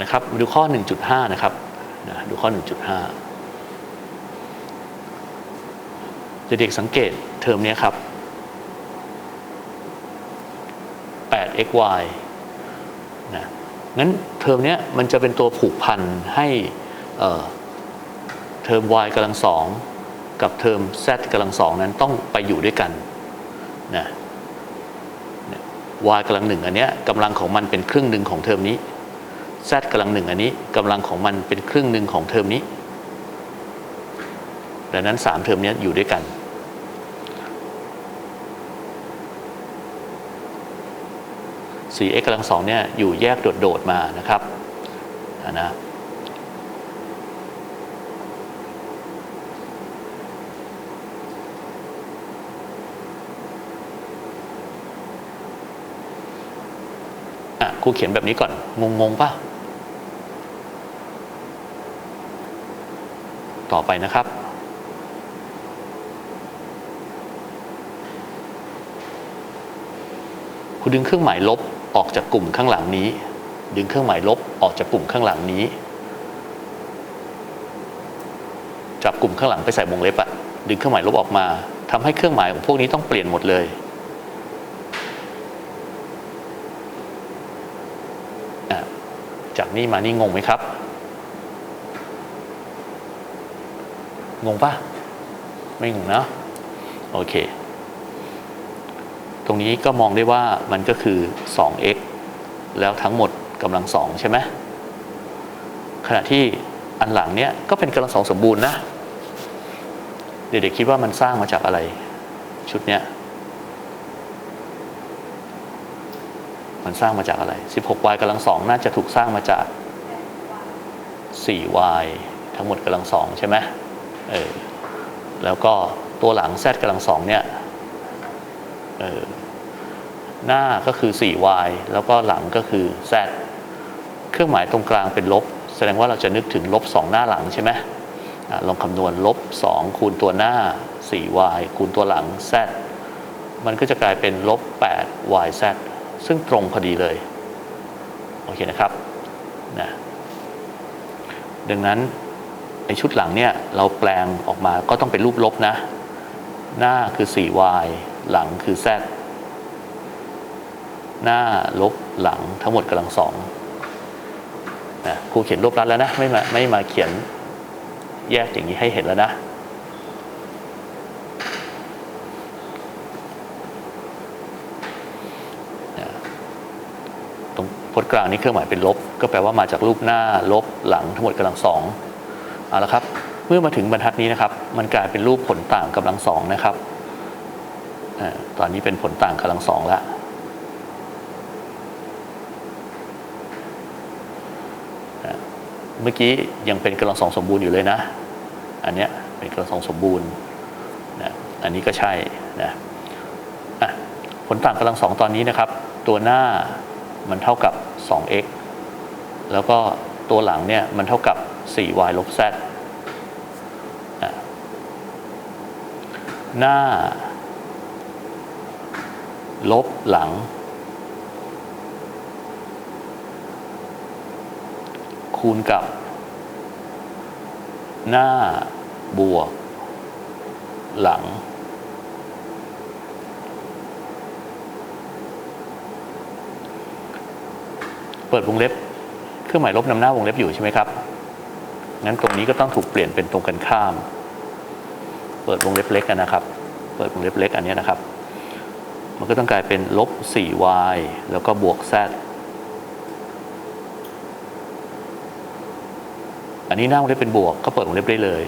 นะครับดูข้อ 1.5 นะครับนะดูข้อ 1.5 เด็กๆสังเกตเทอมนี้ครับ 8xy นะงั้นเทอมนี้มันจะเป็นตัวผูกพันให้เเทอม y กำลังสองกับเทอม z กำลังสองนั้นต้องไปอยู่ด้วยกันนะ y กำลังหนึ่งอันเนี้ยกำลังของมันเป็นครึ่งหนึ่งของเทอมนี้ z กำลังหนึ่งอันนี้กำลังของมันเป็นครึ่งหนึ่งของเทอมนี้ ดังนั้น 3 เทอมนี้อยู่ด้วยกัน 4x กำลังสองเนี่ยอยู่แยกโดดๆมานะครับอะนะอะครูเขียนแบบนี้ก่อน งงๆป่ะ ต่อไปนะครับ คุณดึงเครื่องหมายลบออกจากกลุ่มข้างหลังนี้ ดึงเครื่องหมายลบออกจากกลุ่มข้างหลังนี้ จับกลุ่มข้างหลังไปใส่วงเล็บอะดึงเครื่องหมายลบออกมาทำให้เครื่องหมายของพวกนี้ต้องเปลี่ยนหมดเลย จากนี่มานี่งงไหมครับ งงปะไม่งงนะโอเค ตรงนี้ก็มองได้ว่ามันก็คือ 2x แล้วทั้งหมดกำลังสองใช่ไหมขณะที่อันหลังเนี้ยก็เป็นกำลังสองสมบูรณ์นะ เด็กๆคิดว่ามันสร้างมาจากอะไร ชุดเนี้ยมันสร้างมาจากอะไร 16y กำลังสองน่าจะถูกสร้างมาจาก 4y ทั้งหมดกำลังสองใช่ไหม เออแล้วก็ตัวหลัง z กำลังสองเนี่ยเออหน้าก็คือ 4y แล้วก็หลังก็คือ z เครื่องหมายตรงกลางเป็นลบ แสดงว่าเราจะนึกถึงลบ 2 หน้าหลังใช่ไหมอลองคำนวณลบ 2 คูณตัวหน้า 4y คูณตัวหลัง z มันก็จะกลายเป็นลบ 8yz ซึ่งตรงพอดีเลย โอเคนะครับนะดังนั้น ในชุดหลังเนี่ยเราแปลงออกมาก็ต้องเป็นรูปลบนะ หน้าคือ 4y หลังคือ z หน้าลบหลังทั้งหมดกำลังสองนะครูเขียนรวบรัดแล้วนะ ไม่มาไม่มาเขียนแยกอย่างนี้ให้เห็นแล้วนะ ตรงพจน์กลางนี้เครื่องหมายเป็นลบ ก็แปลว่ามาจากรูปหน้าลบหลังทั้งหมดกำลังสอง เอาละครับ เมื่อมาถึงบรรทัดนี้นะครับ มันกลายเป็นรูปผลต่างกำลังสองนะครับอตอนนี้เป็นผลต่างกำลังสองแล้วเมื่อกี้ยังเป็นกำลังสองสมบูรณ์อยู่เลยนะ อันเนี้ยเป็นกำลังสองสมบูรณ์นะอันนี้ก็ใช่นะอะผลต่างกำลังสองตอนนี้นะครับ ตัวหน้ามันเท่ากับ 2x แล้วก็ตัวหลังเนี่ยมันเท่ากับ 4y ลบ z หน้า ลบหลัง คูณกับ หน้าบวก หลัง เปิดวงเล็บ เครื่องหมายลบนำหน้าวงเล็บอยู่ใช่ไหมครับ งั้นตรงนี้ก็ต้องถูกเปลี่ยนเป็นตรงกันข้าม เปิดวงเล็บเล็กกันนะครับ เปิดวงเล็บเล็กอันนี้นะครับ มันก็ต้องกลายเป็นลบ 4y แล้วก็บวก z อันนี้หน้าวงเล็บเป็นบวกก็เปิดวงเล็บได้เลย